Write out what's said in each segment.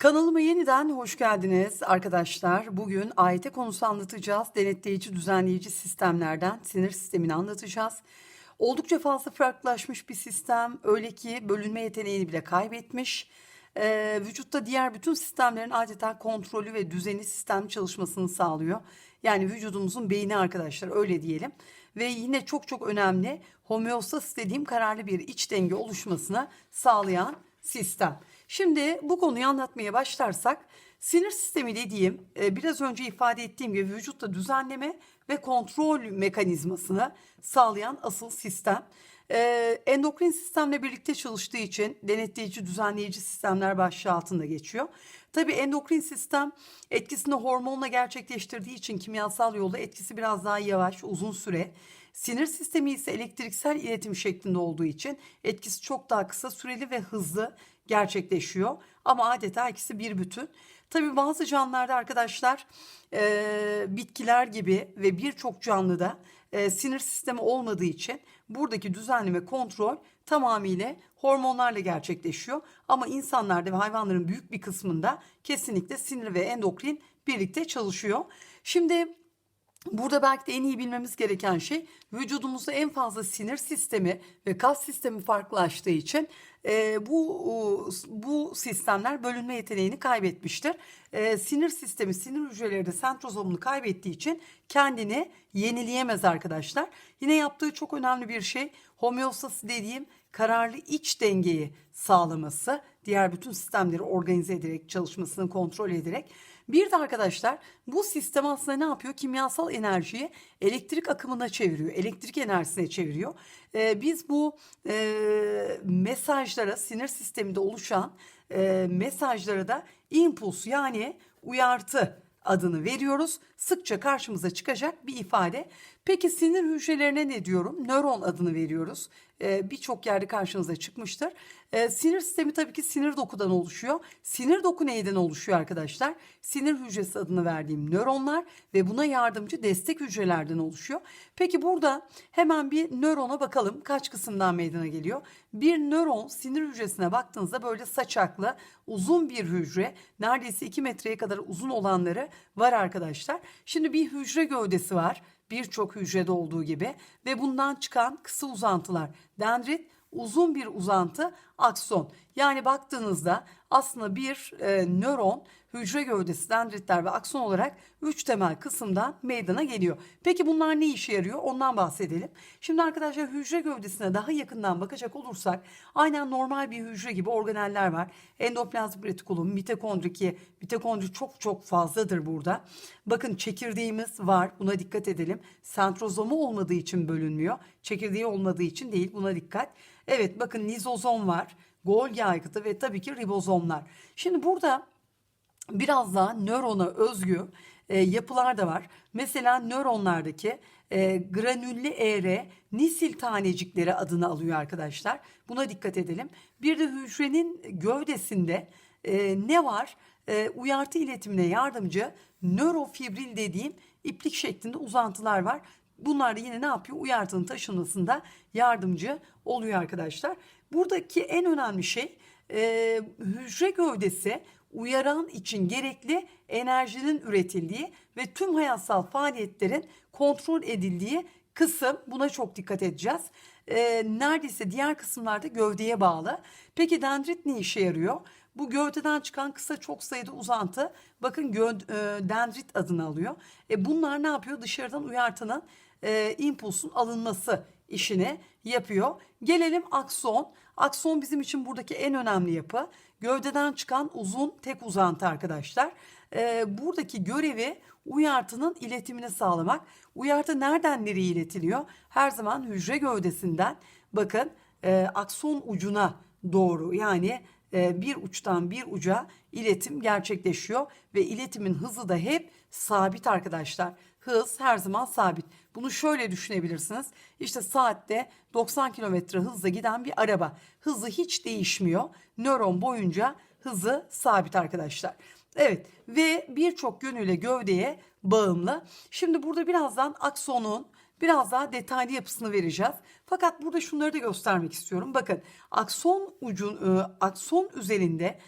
Kanalıma yeniden hoş geldiniz arkadaşlar. Bugün AYT konusu anlatacağız. Denetleyici, düzenleyici sistemlerden sinir sistemini anlatacağız. Oldukça fazla farklılaşmış bir sistem. Öyle ki bölünme yeteneğini bile kaybetmiş. Ee, vücutta diğer bütün sistemlerin adeta kontrolü ve düzeni sistem çalışmasını sağlıyor. Yani vücudumuzun beyni arkadaşlar öyle diyelim. Ve yine çok çok önemli homeostas dediğim kararlı bir iç denge oluşmasına sağlayan sistem. Şimdi bu konuyu anlatmaya başlarsak sinir sistemi dediğim e, biraz önce ifade ettiğim gibi vücutta düzenleme ve kontrol mekanizmasını sağlayan asıl sistem. E, endokrin sistemle birlikte çalıştığı için denetleyici düzenleyici sistemler başlığı altında geçiyor. Tabii endokrin sistem etkisini hormonla gerçekleştirdiği için kimyasal yolla etkisi biraz daha yavaş, uzun süre. Sinir sistemi ise elektriksel iletim şeklinde olduğu için etkisi çok daha kısa süreli ve hızlı gerçekleşiyor. Ama adeta ikisi bir bütün. Tabii bazı canlılarda arkadaşlar e, bitkiler gibi ve birçok canlıda e, sinir sistemi olmadığı için buradaki düzenleme kontrol tamamıyla hormonlarla gerçekleşiyor. Ama insanlarda ve hayvanların büyük bir kısmında kesinlikle sinir ve endokrin birlikte çalışıyor. Şimdi Burada belki de en iyi bilmemiz gereken şey vücudumuzda en fazla sinir sistemi ve kas sistemi farklılaştığı için e, bu bu sistemler bölünme yeteneğini kaybetmiştir. E, sinir sistemi sinir hücreleri de sentrozomunu kaybettiği için kendini yenileyemez arkadaşlar. Yine yaptığı çok önemli bir şey homeostası dediğim kararlı iç dengeyi sağlaması, diğer bütün sistemleri organize ederek, çalışmasını kontrol ederek. Bir de arkadaşlar bu sistem aslında ne yapıyor? Kimyasal enerjiyi elektrik akımına çeviriyor, elektrik enerjisine çeviriyor. Ee, biz bu e, mesajlara, sinir sisteminde oluşan e, mesajlara da impuls yani uyartı adını veriyoruz. Sıkça karşımıza çıkacak bir ifade. Peki sinir hücrelerine ne diyorum? Nöron adını veriyoruz. Ee, Birçok yerde karşınıza çıkmıştır. Ee, sinir sistemi tabii ki sinir dokudan oluşuyor. Sinir doku neyden oluşuyor arkadaşlar? Sinir hücresi adını verdiğim nöronlar ve buna yardımcı destek hücrelerden oluşuyor. Peki burada hemen bir nörona bakalım. Kaç kısımdan meydana geliyor? Bir nöron sinir hücresine baktığınızda böyle saçaklı uzun bir hücre. Neredeyse 2 metreye kadar uzun olanları var arkadaşlar. Şimdi bir hücre gövdesi var birçok hücrede olduğu gibi ve bundan çıkan kısa uzantılar. Dendrit uzun bir uzantı akson. Yani baktığınızda aslında bir e, nöron hücre gövdesi, dendritler ve akson olarak üç temel kısımdan meydana geliyor. Peki bunlar ne işe yarıyor? Ondan bahsedelim. Şimdi arkadaşlar hücre gövdesine daha yakından bakacak olursak aynen normal bir hücre gibi organeller var. Endoplazmik retikulum, mitokondri ki mitokondri çok çok fazladır burada. Bakın çekirdeğimiz var. Buna dikkat edelim. Sentrozomu olmadığı için bölünmüyor. Çekirdeği olmadığı için değil. Buna dikkat. Evet bakın lizozom var. Golgi aygıtı ve tabii ki ribozomlar. Şimdi burada biraz daha nörona özgü e, yapılar da var. Mesela nöronlardaki e, granüllü ER nisil tanecikleri adını alıyor arkadaşlar. Buna dikkat edelim. Bir de hücrenin gövdesinde e, ne var? E, uyartı iletimine yardımcı nörofibril dediğim iplik şeklinde uzantılar var. Bunlar da yine ne yapıyor? Uyartının taşınmasında yardımcı oluyor arkadaşlar. Buradaki en önemli şey e, hücre gövdesi uyaran için gerekli enerjinin üretildiği ve tüm hayatsal faaliyetlerin kontrol edildiği kısım. Buna çok dikkat edeceğiz. E, neredeyse diğer kısımlarda gövdeye bağlı. Peki dendrit ne işe yarıyor? Bu gövdeden çıkan kısa çok sayıda uzantı bakın gö- e, dendrit adını alıyor. E, bunlar ne yapıyor? Dışarıdan uyartının e, impulsun alınması işini yapıyor. Gelelim akson. Akson bizim için buradaki en önemli yapı. Gövdeden çıkan uzun tek uzantı arkadaşlar. E, buradaki görevi uyartının iletimini sağlamak. Uyartı nereden nereye iletiliyor? Her zaman hücre gövdesinden bakın e, akson ucuna doğru yani e, bir uçtan bir uca iletim gerçekleşiyor ve iletimin hızı da hep sabit arkadaşlar. Hız her zaman sabit. Bunu şöyle düşünebilirsiniz. İşte saatte 90 kilometre hızla giden bir araba. Hızı hiç değişmiyor. Nöron boyunca hızı sabit arkadaşlar. Evet ve birçok yönüyle gövdeye bağımlı. Şimdi burada birazdan aksonun biraz daha detaylı yapısını vereceğiz. Fakat burada şunları da göstermek istiyorum. Bakın akson ucun e, akson üzerinde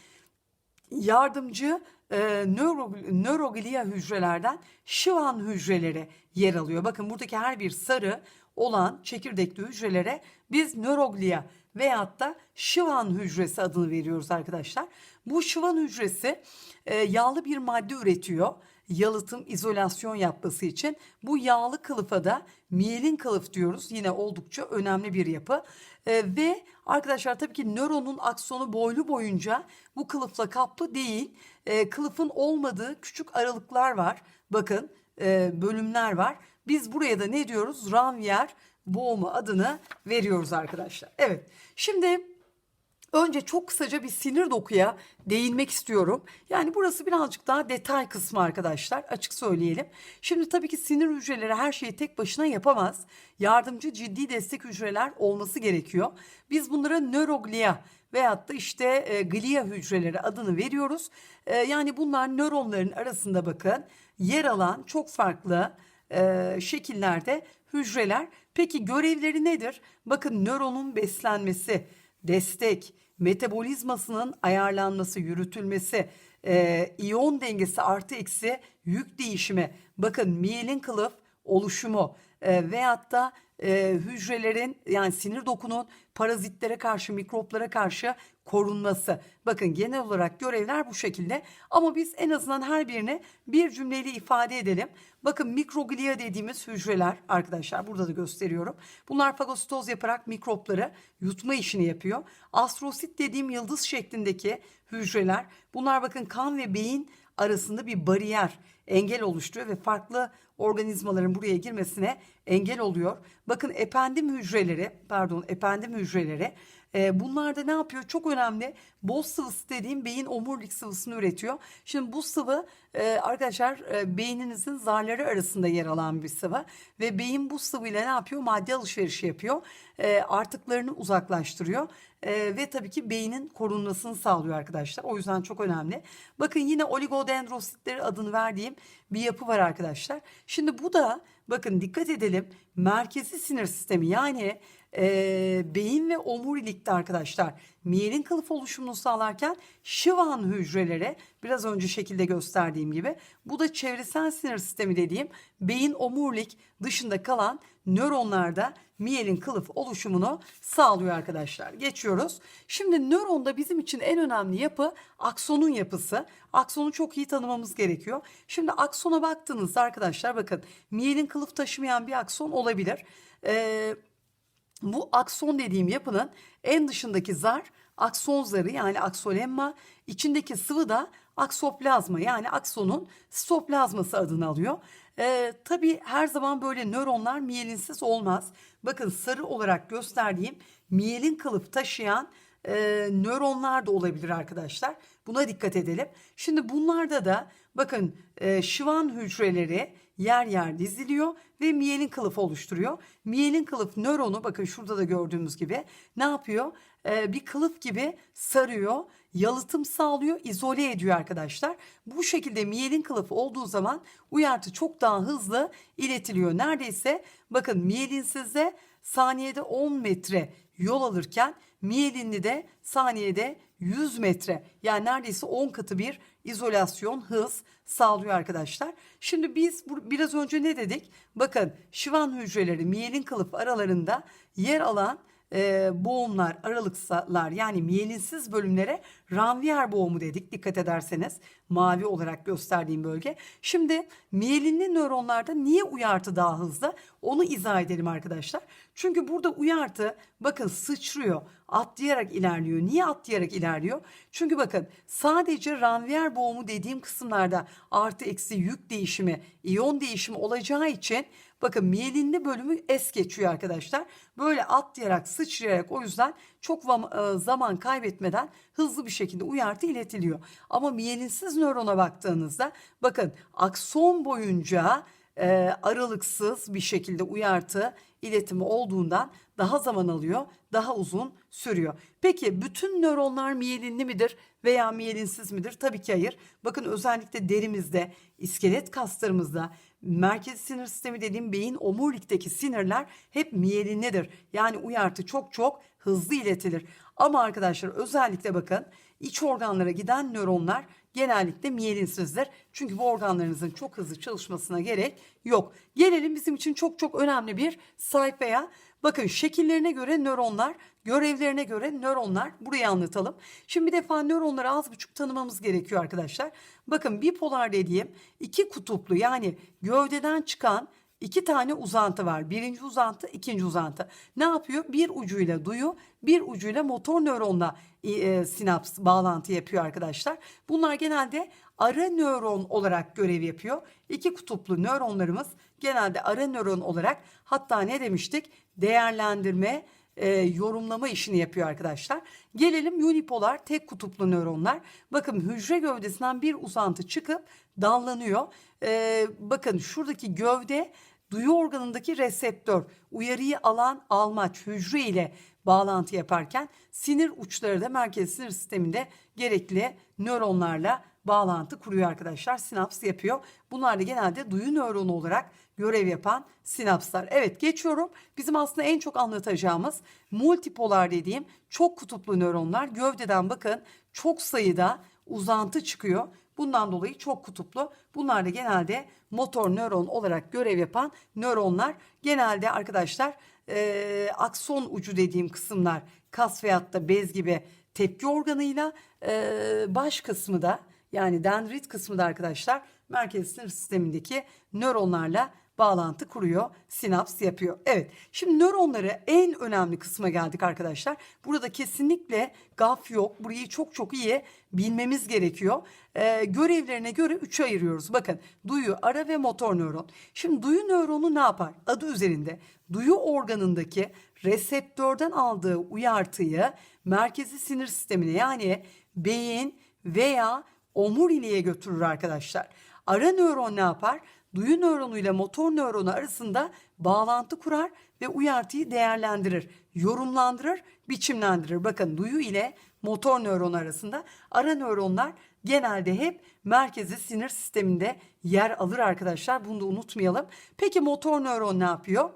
yardımcı e, nöro, nöroglia hücrelerden Schwann hücreleri yer alıyor. Bakın buradaki her bir sarı olan çekirdekli hücrelere biz nöroglia veyahut da Schwann hücresi adını veriyoruz arkadaşlar. Bu Schwann hücresi e, yağlı bir madde üretiyor yalıtım, izolasyon yapması için. Bu yağlı kılıfa da miyelin kılıf diyoruz. Yine oldukça önemli bir yapı. Ee, ve arkadaşlar tabii ki nöronun aksonu boylu boyunca bu kılıfla kaplı değil. Ee, kılıfın olmadığı küçük aralıklar var. Bakın e, bölümler var. Biz buraya da ne diyoruz? Ranvier boğumu adını veriyoruz arkadaşlar. Evet şimdi Önce çok kısaca bir sinir dokuya değinmek istiyorum. Yani burası birazcık daha detay kısmı arkadaşlar açık söyleyelim. Şimdi tabii ki sinir hücreleri her şeyi tek başına yapamaz. Yardımcı ciddi destek hücreler olması gerekiyor. Biz bunlara nöroglia veyahut da işte e, glia hücreleri adını veriyoruz. E, yani bunlar nöronların arasında bakın yer alan çok farklı e, şekillerde hücreler. Peki görevleri nedir? Bakın nöronun beslenmesi, destek, metabolizmasının ayarlanması, yürütülmesi, e, iyon dengesi artı eksi yük değişimi, bakın miyelin kılıf oluşumu e, veyahut da e, hücrelerin yani sinir dokunun parazitlere karşı, mikroplara karşı korunması. Bakın genel olarak görevler bu şekilde ama biz en azından her birini bir cümleyle ifade edelim. Bakın mikroglia dediğimiz hücreler arkadaşlar burada da gösteriyorum. Bunlar fagositoz yaparak mikropları yutma işini yapıyor. Astrosit dediğim yıldız şeklindeki hücreler bunlar bakın kan ve beyin arasında bir bariyer engel oluşturuyor ve farklı organizmaların buraya girmesine engel oluyor. Bakın ependim hücreleri, pardon ependim hücreleri e, bunlar da ne yapıyor? Çok önemli. Boz sıvısı dediğim beyin omurilik sıvısını üretiyor. Şimdi bu sıvı e, arkadaşlar e, beyninizin zarları arasında yer alan bir sıvı ve beyin bu sıvıyla ne yapıyor? Madde alışverişi yapıyor. E, artıklarını uzaklaştırıyor. E, ve tabii ki beynin korunmasını sağlıyor arkadaşlar. O yüzden çok önemli. Bakın yine oligodendrositleri adını verdiğim bir yapı var arkadaşlar. Şimdi bu da bakın dikkat edelim merkezi sinir sistemi yani e, beyin ve omurilikte arkadaşlar miyelin kılıf oluşumunu sağlarken Schwann hücrelere biraz önce şekilde gösterdiğim gibi bu da çevresel sinir sistemi dediğim beyin omurilik dışında kalan nöronlarda miyelin kılıf oluşumunu sağlıyor arkadaşlar. Geçiyoruz. Şimdi nöronda bizim için en önemli yapı aksonun yapısı. Aksonu çok iyi tanımamız gerekiyor. Şimdi aksona baktığınızda arkadaşlar bakın miyelin kılıf taşımayan bir akson olabilir. Ee, bu akson dediğim yapının en dışındaki zar akson zarı yani aksolemma, içindeki sıvı da aksoplazma yani aksonun sitoplazması adını alıyor. Ee, tabii her zaman böyle nöronlar miyelinsiz olmaz. Bakın sarı olarak gösterdiğim miyelin kılıf taşıyan e, nöronlar da olabilir arkadaşlar. Buna dikkat edelim. Şimdi bunlarda da bakın e, şıvan hücreleri yer yer diziliyor ve miyelin kılıf oluşturuyor. Miyelin kılıf nöronu bakın şurada da gördüğümüz gibi ne yapıyor? Ee, bir kılıf gibi sarıyor, yalıtım sağlıyor, izole ediyor arkadaşlar. Bu şekilde miyelin kılıfı olduğu zaman uyartı çok daha hızlı iletiliyor. Neredeyse bakın miyelinsizde saniyede 10 metre yol alırken miyelinli de saniyede 100 metre yani neredeyse 10 katı bir izolasyon hız sağlıyor arkadaşlar. Şimdi biz biraz önce ne dedik? Bakın şivan hücreleri miyelin kılıf aralarında yer alan e, boğumlar, aralıklar yani miyelinsiz bölümlere ranvier boğumu dedik dikkat ederseniz mavi olarak gösterdiğim bölge. Şimdi miyelinli nöronlarda niye uyartı daha hızlı? Onu izah edelim arkadaşlar. Çünkü burada uyartı bakın sıçrıyor, atlayarak ilerliyor. Niye atlayarak ilerliyor? Çünkü bakın sadece ranvier boğumu dediğim kısımlarda artı eksi yük değişimi, iyon değişimi olacağı için Bakın miyelinli bölümü es geçiyor arkadaşlar. Böyle atlayarak sıçrayarak o yüzden çok e, zaman kaybetmeden hızlı bir şekilde uyartı iletiliyor. Ama miyelinsiz nörona baktığınızda bakın akson boyunca e, aralıksız bir şekilde uyartı iletimi olduğundan daha zaman alıyor, daha uzun sürüyor. Peki bütün nöronlar miyelinli midir veya miyelinsiz midir? Tabii ki hayır. Bakın özellikle derimizde, iskelet kaslarımızda, merkezi sinir sistemi dediğim beyin omurilikteki sinirler hep miyelinlidir. Yani uyartı çok çok hızlı iletilir. Ama arkadaşlar özellikle bakın iç organlara giden nöronlar genellikle miyelinsizdir. Çünkü bu organlarınızın çok hızlı çalışmasına gerek yok. Gelelim bizim için çok çok önemli bir sayfaya. Bakın şekillerine göre nöronlar, görevlerine göre nöronlar burayı anlatalım. Şimdi bir defa nöronları az buçuk tanımamız gerekiyor arkadaşlar. Bakın bipolar dediğim iki kutuplu yani gövdeden çıkan iki tane uzantı var. Birinci uzantı, ikinci uzantı. Ne yapıyor? Bir ucuyla duyu, bir ucuyla motor nöronla e, sinaps bağlantı yapıyor arkadaşlar. Bunlar genelde ara nöron olarak görev yapıyor. İki kutuplu nöronlarımız genelde ara nöron olarak hatta ne demiştik? Değerlendirme, e, yorumlama işini yapıyor arkadaşlar. Gelelim unipolar tek kutuplu nöronlar. Bakın hücre gövdesinden bir uzantı çıkıp dallanıyor. E, bakın şuradaki gövde duyu organındaki reseptör uyarıyı alan almaç hücre ile bağlantı yaparken sinir uçları da merkez sinir sisteminde gerekli nöronlarla bağlantı kuruyor arkadaşlar. Sinaps yapıyor. Bunlar da genelde duyu nöronu olarak görev yapan sinapslar. Evet geçiyorum. Bizim aslında en çok anlatacağımız multipolar dediğim çok kutuplu nöronlar. Gövdeden bakın çok sayıda uzantı çıkıyor. Bundan dolayı çok kutuplu. Bunlar da genelde motor nöron olarak görev yapan nöronlar. Genelde arkadaşlar e, akson ucu dediğim kısımlar kas veyahut da bez gibi tepki organıyla e, baş kısmı da yani dendrit kısmı da arkadaşlar merkez sinir sistemindeki nöronlarla bağlantı kuruyor, sinaps yapıyor. Evet, şimdi nöronları en önemli kısma geldik arkadaşlar. Burada kesinlikle gaf yok. Burayı çok çok iyi bilmemiz gerekiyor. Ee, görevlerine göre üçe ayırıyoruz. Bakın duyu, ara ve motor nöron. Şimdi duyu nöronu ne yapar? Adı üzerinde. Duyu organındaki reseptörden aldığı uyartıyı merkezi sinir sistemine yani beyin veya omuriliğe götürür arkadaşlar. Ara nöron ne yapar? Duyu nöronu ile motor nöronu arasında bağlantı kurar ve uyartıyı değerlendirir, yorumlandırır, biçimlendirir. Bakın duyu ile motor nöron arasında ara nöronlar genelde hep merkezi sinir sisteminde yer alır arkadaşlar. Bunu da unutmayalım. Peki motor nöron ne yapıyor?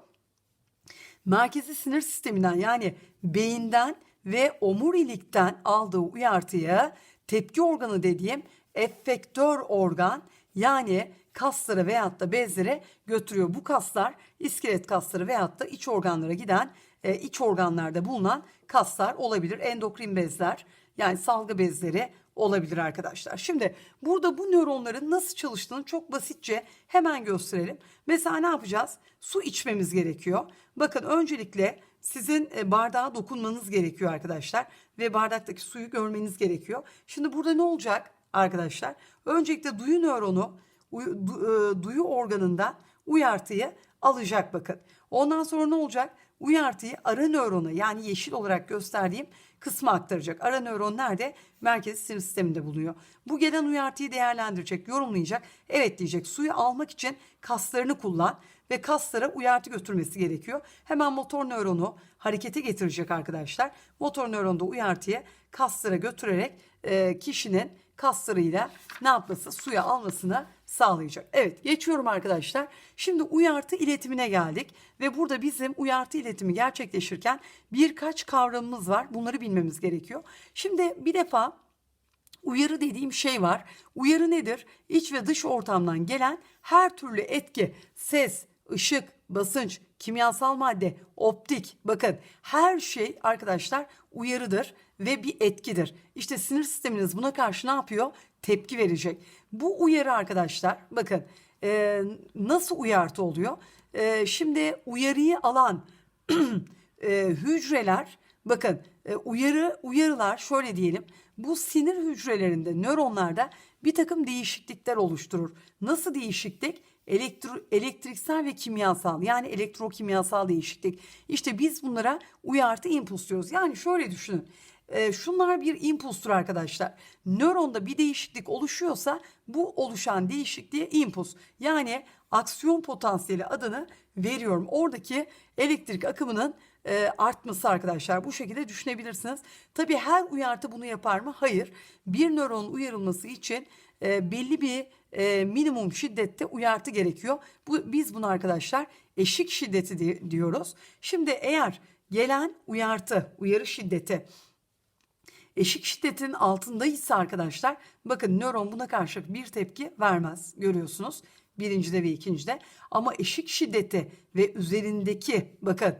Merkezi sinir sisteminden yani beyinden ve omurilikten aldığı uyartıya tepki organı dediğim efektör organ yani kaslara veyahut da bezlere götürüyor. Bu kaslar iskelet kasları veyahut da iç organlara giden e, iç organlarda bulunan kaslar olabilir. Endokrin bezler yani salgı bezleri olabilir arkadaşlar. Şimdi burada bu nöronların nasıl çalıştığını çok basitçe hemen gösterelim. Mesela ne yapacağız? Su içmemiz gerekiyor. Bakın öncelikle sizin e, bardağa dokunmanız gerekiyor arkadaşlar ve bardaktaki suyu görmeniz gerekiyor. Şimdi burada ne olacak arkadaşlar? Öncelikle duyu nöronu duyu organında uyartıyı alacak bakın. Ondan sonra ne olacak? Uyartıyı ara nörona yani yeşil olarak gösterdiğim kısma aktaracak. Ara nöron nerede? Merkezi sinir sisteminde bulunuyor. Bu gelen uyartıyı değerlendirecek, yorumlayacak. Evet diyecek. Suyu almak için kaslarını kullan ve kaslara uyartı götürmesi gerekiyor. Hemen motor nöronu harekete getirecek arkadaşlar. Motor nöron da uyartıyı kaslara götürerek e, kişinin kaslarıyla ne yapması? Suya almasını sağlayacak. Evet geçiyorum arkadaşlar. Şimdi uyartı iletimine geldik ve burada bizim uyartı iletimi gerçekleşirken birkaç kavramımız var. Bunları bilmemiz gerekiyor. Şimdi bir defa Uyarı dediğim şey var. Uyarı nedir? İç ve dış ortamdan gelen her türlü etki, ses, ışık, basınç, kimyasal madde, optik bakın her şey arkadaşlar uyarıdır ve bir etkidir. İşte sinir sisteminiz buna karşı ne yapıyor? Tepki verecek. Bu uyarı arkadaşlar bakın e, nasıl uyartı oluyor? E, şimdi uyarıyı alan e, hücreler bakın e, uyarı uyarılar şöyle diyelim bu sinir hücrelerinde nöronlarda bir takım değişiklikler oluşturur. Nasıl değişiklik? Elektro, elektriksel ve kimyasal yani elektrokimyasal değişiklik. İşte biz bunlara uyartı impuls diyoruz. Yani şöyle düşünün. E, şunlar bir impulstur arkadaşlar. Nöronda bir değişiklik oluşuyorsa bu oluşan değişikliğe impuls yani aksiyon potansiyeli adını veriyorum. Oradaki elektrik akımının e, artması arkadaşlar. Bu şekilde düşünebilirsiniz. Tabii her uyartı bunu yapar mı? Hayır. Bir nöron uyarılması için e, belli bir e, minimum şiddette uyartı gerekiyor. Bu, biz bunu arkadaşlar eşik şiddeti di- diyoruz. Şimdi eğer gelen uyartı, uyarı şiddeti Eşik şiddetin altındaysa arkadaşlar bakın nöron buna karşı bir tepki vermez görüyorsunuz. Birincide ve ikincide ama eşik şiddeti ve üzerindeki bakın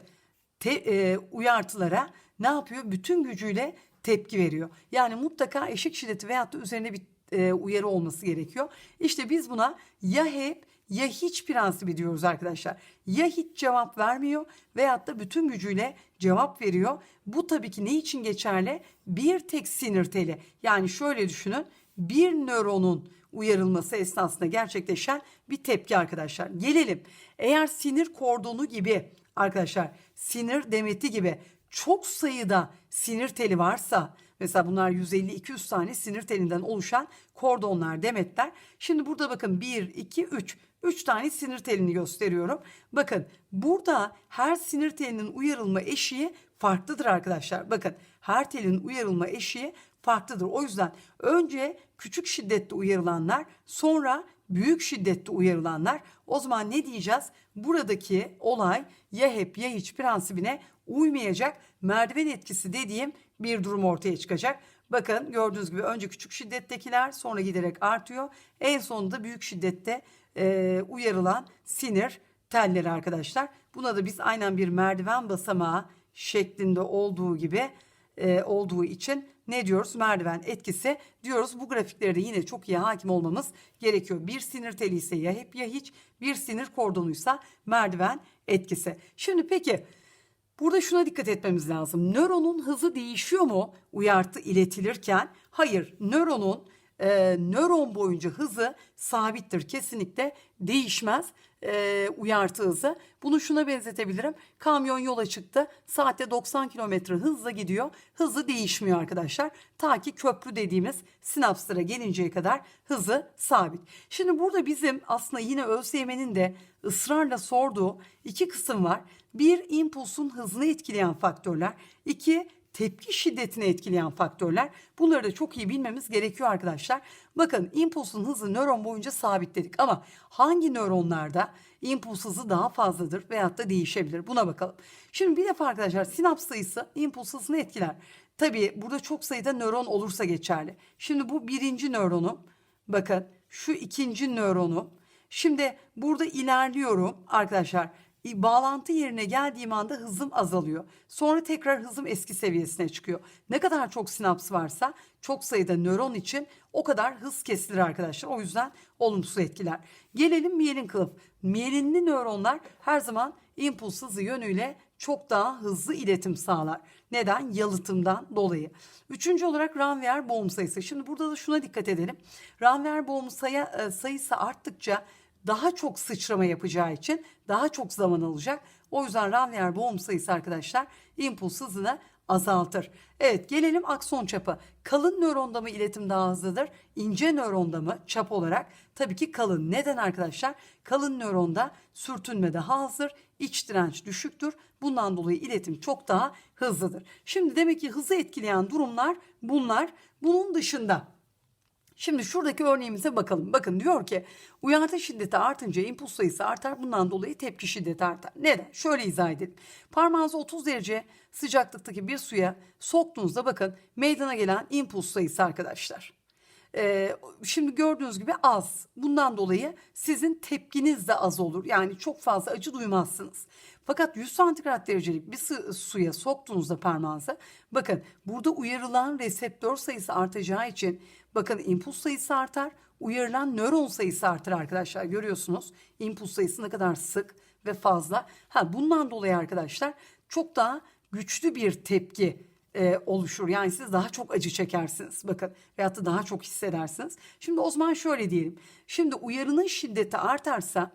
te, e, uyartılara ne yapıyor? Bütün gücüyle tepki veriyor. Yani mutlaka eşik şiddeti veyahut da üzerine bir e, uyarı olması gerekiyor. İşte biz buna ya hep ya hiç prensibi diyoruz arkadaşlar. Ya hiç cevap vermiyor veyahut da bütün gücüyle cevap veriyor. Bu tabii ki ne için geçerli? Bir tek sinir teli. Yani şöyle düşünün. Bir nöronun uyarılması esnasında gerçekleşen bir tepki arkadaşlar. Gelelim. Eğer sinir kordonu gibi arkadaşlar sinir demeti gibi çok sayıda sinir teli varsa mesela bunlar 150-200 tane sinir telinden oluşan kordonlar demetler. Şimdi burada bakın 1, 2, 3. 3 tane sinir telini gösteriyorum. Bakın burada her sinir telinin uyarılma eşiği farklıdır arkadaşlar. Bakın her telin uyarılma eşiği farklıdır. O yüzden önce küçük şiddette uyarılanlar sonra büyük şiddette uyarılanlar o zaman ne diyeceğiz? Buradaki olay ya hep ya hiç prensibine uymayacak merdiven etkisi dediğim bir durum ortaya çıkacak. Bakın gördüğünüz gibi önce küçük şiddettekiler sonra giderek artıyor. En sonunda büyük şiddette e, uyarılan sinir telleri arkadaşlar. Buna da biz aynen bir merdiven basamağı şeklinde olduğu gibi e, olduğu için ne diyoruz? Merdiven etkisi diyoruz. Bu grafiklere de yine çok iyi hakim olmamız gerekiyor. Bir sinir teli ise ya hep ya hiç, bir sinir kordonuysa merdiven etkisi. Şimdi peki Burada şuna dikkat etmemiz lazım. Nöronun hızı değişiyor mu uyartı iletilirken? Hayır, nöronun e, nöron boyunca hızı sabittir. Kesinlikle değişmez e, uyartı hızı. Bunu şuna benzetebilirim. Kamyon yola çıktı. Saatte 90 kilometre hızla gidiyor. Hızı değişmiyor arkadaşlar. Ta ki köprü dediğimiz sinapslara gelinceye kadar hızı sabit. Şimdi burada bizim aslında yine ÖSYM'nin de ısrarla sorduğu iki kısım var. Bir, impulsun hızını etkileyen faktörler. İki, tepki şiddetini etkileyen faktörler. Bunları da çok iyi bilmemiz gerekiyor arkadaşlar. Bakın impulsun hızı nöron boyunca sabitledik ama hangi nöronlarda impuls hızı daha fazladır veyahut da değişebilir? Buna bakalım. Şimdi bir defa arkadaşlar sinaps sayısı impuls hızını etkiler. Tabii burada çok sayıda nöron olursa geçerli. Şimdi bu birinci nöronum. Bakın şu ikinci nöronum. Şimdi burada ilerliyorum arkadaşlar bağlantı yerine geldiğim anda hızım azalıyor. Sonra tekrar hızım eski seviyesine çıkıyor. Ne kadar çok sinaps varsa çok sayıda nöron için o kadar hız kesilir arkadaşlar. O yüzden olumsuz etkiler. Gelelim miyelin kılıf. Miyelinli nöronlar her zaman impuls hızı yönüyle çok daha hızlı iletim sağlar. Neden? Yalıtımdan dolayı. Üçüncü olarak Ranvier boğum sayısı. Şimdi burada da şuna dikkat edelim. Ranvier boğum sayı, e, sayısı arttıkça daha çok sıçrama yapacağı için daha çok zaman alacak. O yüzden Ranvier boğum sayısı arkadaşlar impuls hızını azaltır. Evet gelelim akson çapı. Kalın nöronda mı iletim daha hızlıdır? İnce nöronda mı çap olarak? Tabii ki kalın. Neden arkadaşlar? Kalın nöronda sürtünme daha azdır. iç direnç düşüktür. Bundan dolayı iletim çok daha hızlıdır. Şimdi demek ki hızı etkileyen durumlar bunlar. Bunun dışında Şimdi şuradaki örneğimize bakalım. Bakın diyor ki uyartı şiddeti artınca impuls sayısı artar. Bundan dolayı tepki şiddeti artar. Neden? Şöyle izah edelim. Parmağınızı 30 derece sıcaklıktaki bir suya soktuğunuzda bakın meydana gelen impuls sayısı arkadaşlar. Ee, şimdi gördüğünüz gibi az. Bundan dolayı sizin tepkiniz de az olur. Yani çok fazla acı duymazsınız. Fakat 100 santigrat derecelik bir su, suya soktuğunuzda parmağınızı bakın burada uyarılan reseptör sayısı artacağı için bakın impuls sayısı artar. Uyarılan nöron sayısı artar arkadaşlar görüyorsunuz. impuls sayısı ne kadar sık ve fazla. Ha bundan dolayı arkadaşlar çok daha güçlü bir tepki e, oluşur. Yani siz daha çok acı çekersiniz. Bakın veyahut da daha çok hissedersiniz. Şimdi o zaman şöyle diyelim. Şimdi uyarının şiddeti artarsa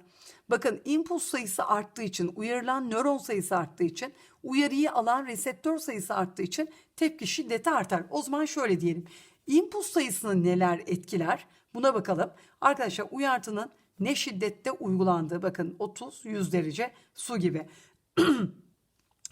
bakın impuls sayısı arttığı için uyarılan nöron sayısı arttığı için uyarıyı alan reseptör sayısı arttığı için tepki şiddeti artar. O zaman şöyle diyelim. İmpuls sayısını neler etkiler? Buna bakalım. Arkadaşlar uyartının ne şiddette uygulandığı bakın 30-100 derece su gibi.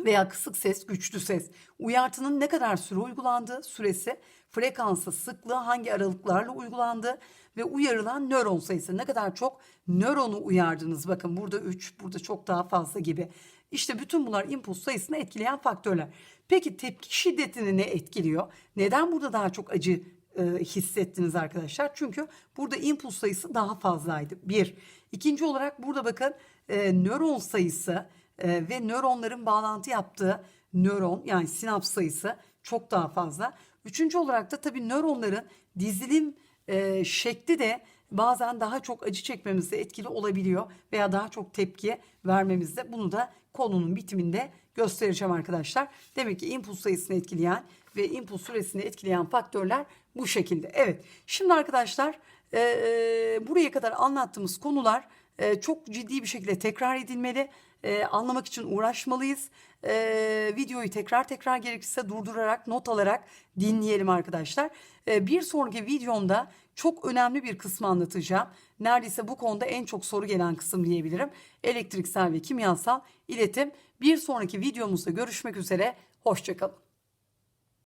veya kısık ses, güçlü ses, uyartının ne kadar süre uygulandığı, süresi, frekansı, sıklığı hangi aralıklarla uygulandığı ve uyarılan nöron sayısı ne kadar çok nöronu uyardınız. Bakın burada 3, burada çok daha fazla gibi. İşte bütün bunlar impuls sayısını etkileyen faktörler. Peki tepki şiddetini ne etkiliyor? Neden burada daha çok acı e, hissettiniz arkadaşlar? Çünkü burada impuls sayısı daha fazlaydı. Bir. İkinci olarak burada bakın e, nöron sayısı e, ve nöronların bağlantı yaptığı nöron yani sinaps sayısı çok daha fazla. Üçüncü olarak da tabii nöronların dizilim e, şekli de bazen daha çok acı çekmemizde etkili olabiliyor veya daha çok tepki vermemizde. Bunu da konunun bitiminde göstereceğim arkadaşlar. Demek ki impuls sayısını etkileyen ve impuls süresini etkileyen faktörler bu şekilde. Evet şimdi arkadaşlar e, e, buraya kadar anlattığımız konular e, çok ciddi bir şekilde tekrar edilmeli. E, anlamak için uğraşmalıyız. E, videoyu tekrar tekrar gerekirse durdurarak not alarak dinleyelim arkadaşlar. E, bir sonraki videomda çok önemli bir kısmı anlatacağım. Neredeyse bu konuda en çok soru gelen kısım diyebilirim. Elektriksel ve kimyasal iletim. Bir sonraki videomuzda görüşmek üzere. Hoşçakalın.